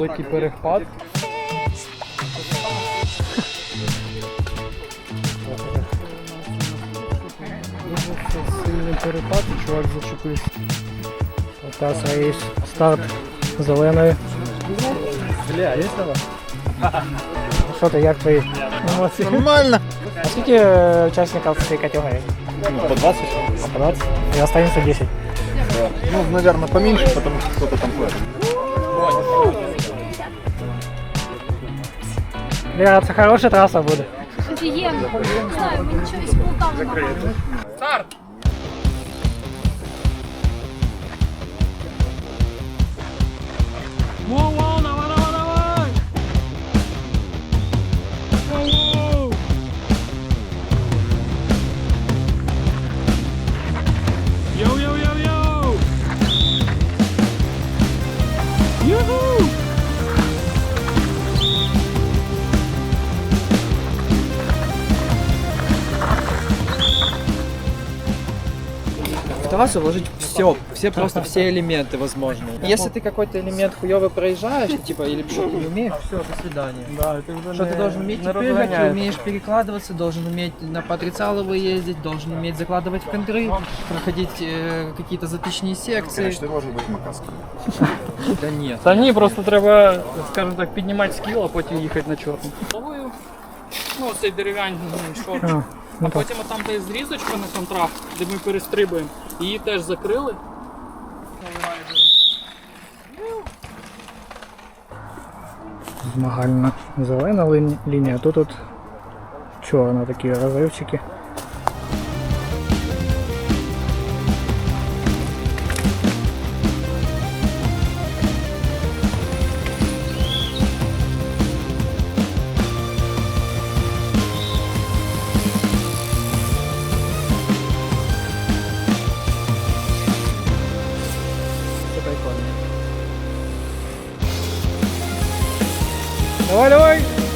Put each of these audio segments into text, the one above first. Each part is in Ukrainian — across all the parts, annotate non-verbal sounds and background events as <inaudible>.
Великий перехпад. Дуже Сильний перепад, і чувак зачепився. Ота рейс. Старт зеленою. Бля, є слова? Що ти, як твої? Нормально. А скільки е, учасників цієї категорії? По 20? По 20? І останеться 10. Ну, наверное, поменьше, потому что кто-то там ходит. Лера, це хороша траса буде. Офігенно. Не знаю, ми нічого із Полтави не мали. Стараться вложить все, все просто все элементы возможные. Если ты какой-то элемент хуёво проезжаешь, типа, или что-то не умеешь, все, до свидания. Да, ти вже Что ты должен уметь и прыгать, и умеешь перекладываться, должен уметь на подрицалово ездить, должен уметь закладывать в контры, проходить э, какие-то затычные секции. Конечно, может быть макаска. Да нет. Та ні, просто треба, скажімо так, піднімати скіл, а потім їхати на чорну. Ловою, ну цей дерев'яний шорт. А, А ну так. потім там де зрізочка на контракт, де ми перестрибуємо, її теж закрили. Змагальна зелена лінія, тут от чорна такі розривчики. Давай, давай!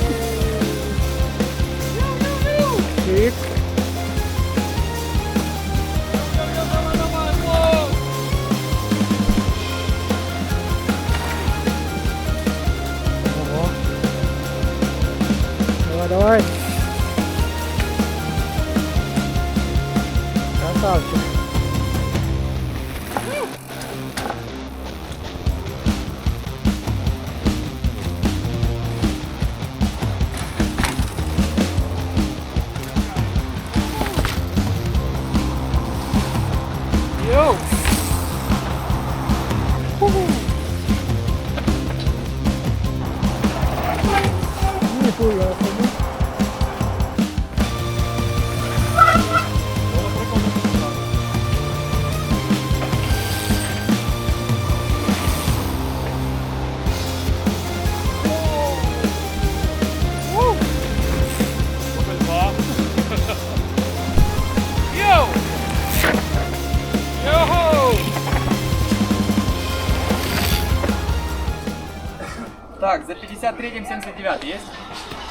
79 есть?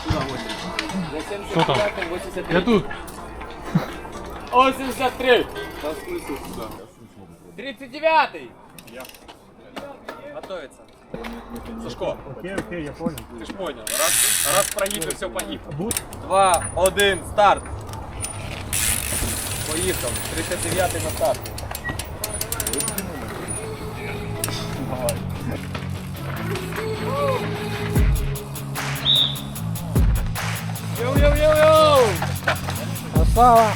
79-м 83. Я тут. 83! 39-й! Готовится. Сашко. Окей, окей, я понял. Ты ж понял. Раз, раз прогиб, и все погиб. Два, один, старт. Поїхав. 39 на старт. Круто!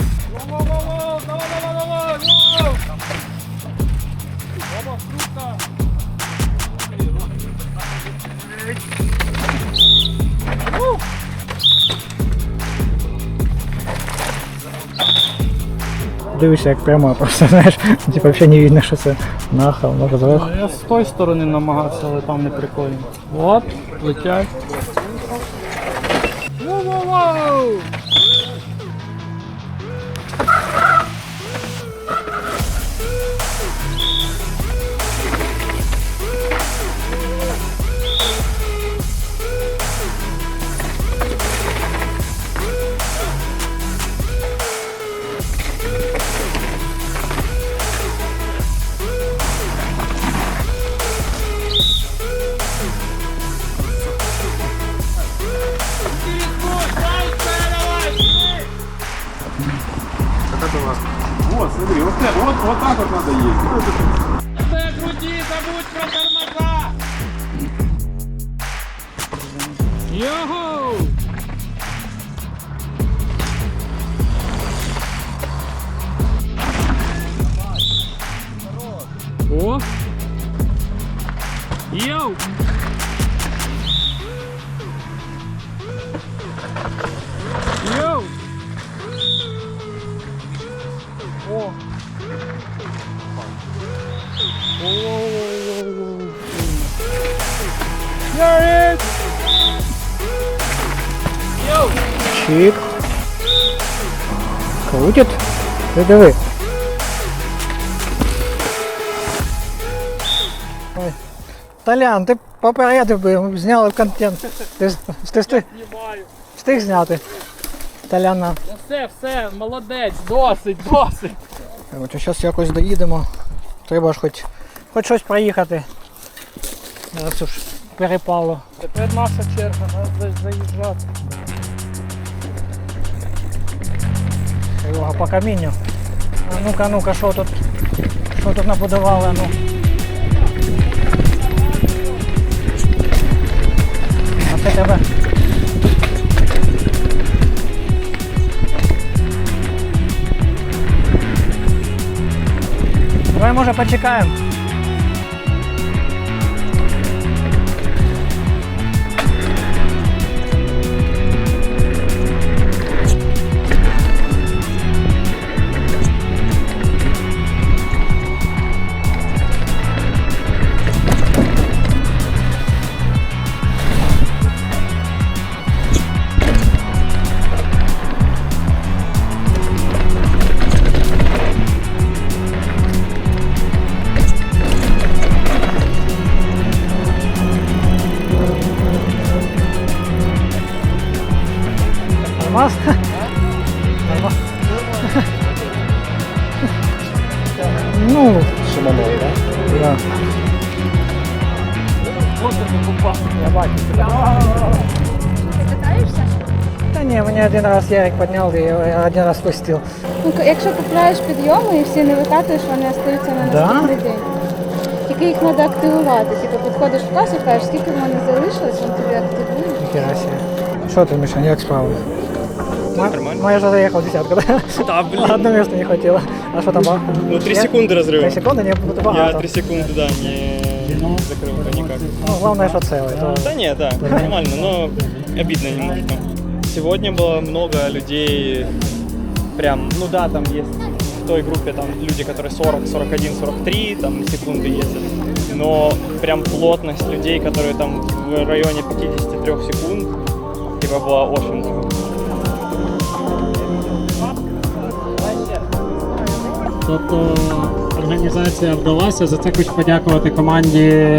Дивишся, як прямо просто, знаєш, <laughs> типу взагалі не видно, що це нахал, може зверху. Я з тої сторони намагався, але там не прикольно. Оп, летять. Воу-воу-воу! Смотри, вот, вот, так вот надо ездить. Все, крути, забудь про тормоза! Йоу! О! Йоу! Чик. Крутит. Ти диви. Ой. Толян, ти попередив би, ми б зняли контент. Ти, ти, ти встиг зняти. Толяна. Ну все, все, молодець, досить, досить. Короче, зараз якось доїдемо. Треба ж хоч, хоч щось проїхати. Зараз уж перепало. Тепер наша черга, треба заїжджати. Серега по камінню. А ну-ка, ну-ка, що тут? Що тут набудували? Ну. А це тебе. Давай може почекаємо. Нормас? Нормас. Ну, Шиманов, да? да. Ось ти попав. Я бачу. Ти катаєшся? Та ні, мені один раз Ярик підняв, і я один раз пустив. Ну, к- якщо купляєш підйоми і всі не викатуєш, вони остаються на Да? наступний день. Тільки їх треба активувати. Типу підходиш в касу, кажеш, скільки в мене залишилось, він тобі активує. Ніхера себе. Що ти, Миша, як справи? Нормально. Моя вже заїхав десятку, да? Да, блин. <laughs> Одне місце не хватило. А що там? а? Ну, 3 Є? секунды разрыва. Три секунди не буде Я багато. 3 секунды, да, не закрыл бы никак. Ну, головне, що це. То... Да не, да, нормально, но обидно немножко. Сегодня было много людей, прям, ну да, там есть в той группе там люди, которые 40, 41, 43, там секунды ездят. Но прям плотность людей, которые там в районе 53 секунд, типа было очень много. Тобто організація вдалася. За це хочу подякувати команді,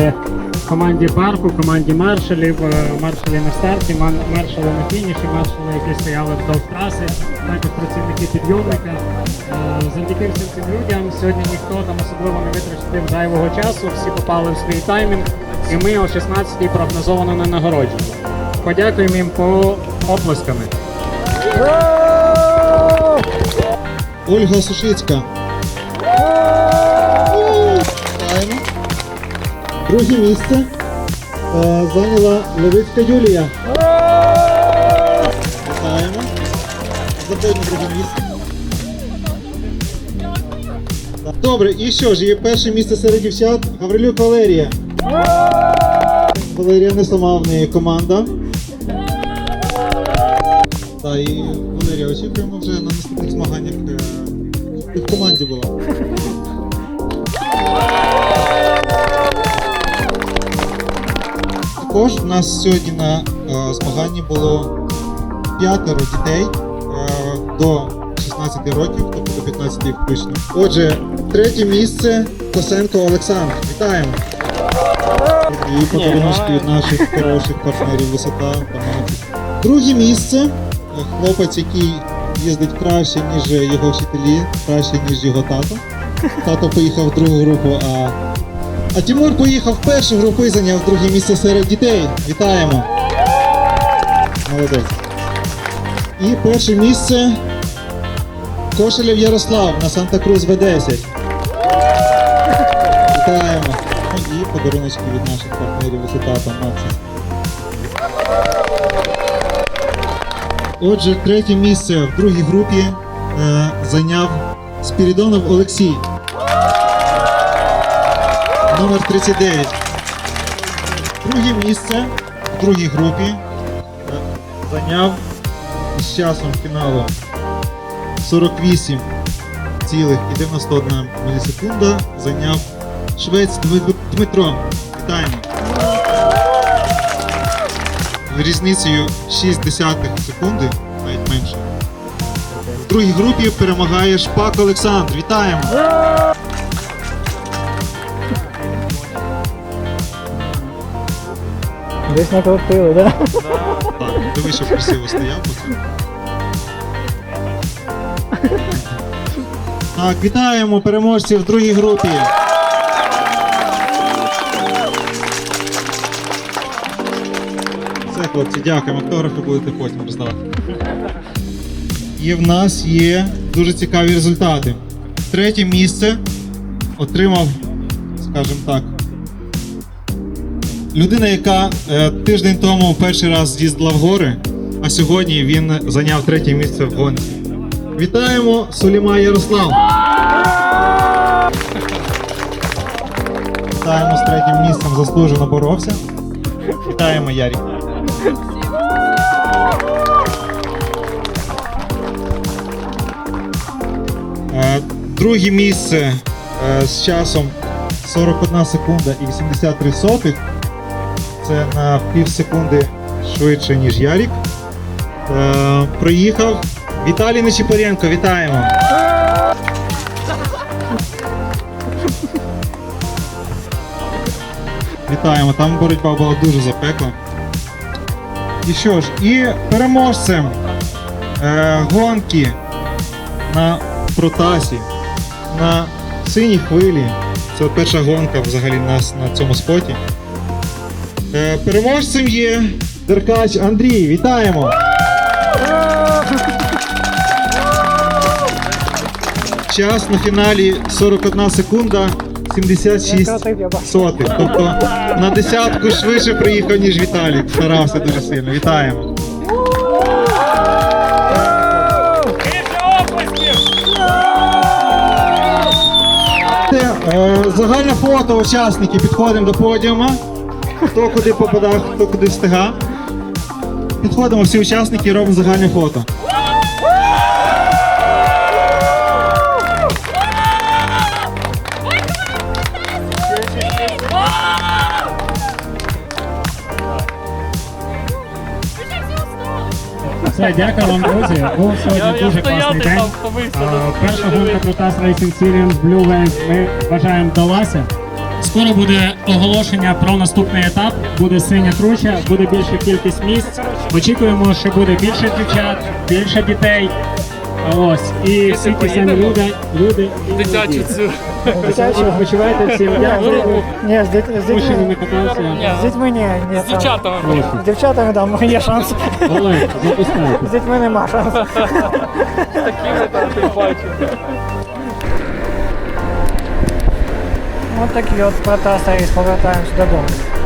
команді парку, команді маршалів, е, маршалі на старті, маршали на фініші, маршали, які стояли вздовж траси, також працівники підйомника. Е, Завдяки всім цим людям сьогодні ніхто там особливо не витратив зайвого часу, всі попали в свій таймінг, і ми о 16-й прогнозовано на нагородженні. Подякуємо їм по оплесками. Ольга Сушицька. Друге місце е, зайняла Левицька Юлія. Вітаємо. Заходь на друге місце. Добре, і що ж, є перше місце серед дівчат Гаврилюк Валерія. Валерія не сама в неї команда. Та і Валерія, очікуємо вже на наступних змаганнях. е, Ти в команді була. Також у нас сьогодні на е, змаганні було п'ятеро дітей е, до 16 років, тобто до 15 включно. Отже, третє місце Косенко Олександр. Вітаємо! І подарунки від наших хороших партнерів висота та Друге місце хлопець, який їздить краще, ніж його вчителі, краще, ніж його тато. Тато поїхав в другу групу, а, а Тимур поїхав в першу групу зайняв друге місце серед дітей. Вітаємо! Молодець. І перше місце Кошелєв Ярослав на Санта-Крус В10. Вітаємо. І подаруночки від наших партнерів із етапом Максис. Отже, третє місце в другій групі е, зайняв Спірідонов Олексій. Номер 39. Друге місце в другій групі е, зайняв із часом фіналу 48,91 мілісекунда зайняв швець Дмитро. Вітаємо. Різницею 6 десятих секунди, навіть менше. В другій групі перемагає Шпак Олександр. Вітаємо! Десь накрутили, да? Так, диви, що красиво стояв. потім. Так, вітаємо переможців в другій групі. Все, хлопці, дякуємо. Автографи будете потім роздавати. І в нас є дуже цікаві результати. Третє місце отримав, скажімо так, людина, яка е, тиждень тому перший раз з'їздила в гори, а сьогодні він зайняв третє місце в гонці. Вітаємо Суліма Ярослав! Вітаємо з третім місцем, заслужено боровся. Вітаємо Ярік. Е, Друге місце е, з часом 41 секунда і 83 сотих. Це на пів секунди швидше, ніж Ярік. Е, проїхав Віталій Нечіпоренко, вітаємо. Вітаємо, там боротьба була дуже запекла. І що ж, і переможцем е, гонки на протасі на синій хвилі. Це перша гонка взагалі нас на цьому споті. Е, переможцем є Деркач Андрій. Вітаємо! Час на фіналі 41 секунда 76 сотих. Тобто на десятку швидше приїхав, ніж Віталік. Старався дуже сильно. Вітаємо. Е, Загальне фото учасники. Підходимо до подіума. Хто куди попадав, хто куди встигав. Підходимо всі учасники і робимо загальне фото. Все, дякую вам, друзі. Був сьогодні дуже класний день. Перша гонка Protas Racing Series Blue Wave ми вважаємо вдалася. Скоро буде оголошення про наступний етап. Буде синя труча, буде більша кількість місць. Очікуємо, що буде більше дівчат, більше дітей. Ось і всі ті самі люди, люди і Дитячу цю. Дитячі відпочивайте всім. Ні, з, дит... з, дітьми, не катався. з дітьми ні, ні. З дівчатами. З дівчатами там є шанс. Олег, запускайте. З дітьми нема шансу. Такими там ти бачиш. Ось такі от протаси і повертаємось додому. А